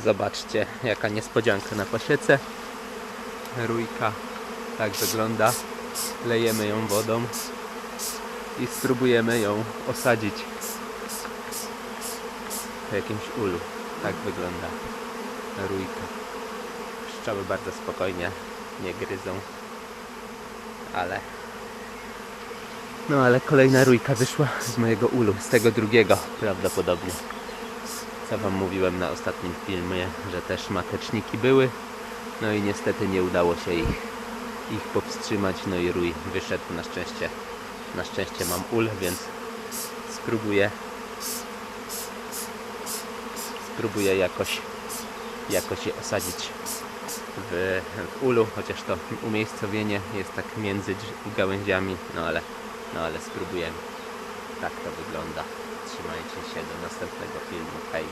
Zobaczcie, jaka niespodzianka na pasiece. Rójka tak wygląda. Lejemy ją wodą i spróbujemy ją osadzić w jakimś ulu. Tak wygląda rójka. Pszczoły bardzo spokojnie nie gryzą, ale no ale kolejna rójka wyszła z mojego ulu, z tego drugiego prawdopodobnie. Co wam mówiłem na ostatnim filmie, że też mateczniki były. No i niestety nie udało się ich, ich powstrzymać. No i rój wyszedł na szczęście. Na szczęście mam ul, więc spróbuję spróbuję jakoś jakoś je osadzić w, w ulu, chociaż to umiejscowienie jest tak między gałęziami, no ale, no ale spróbujemy. Tak to wygląda. Trzymajcie się do następnego filmu. Hej!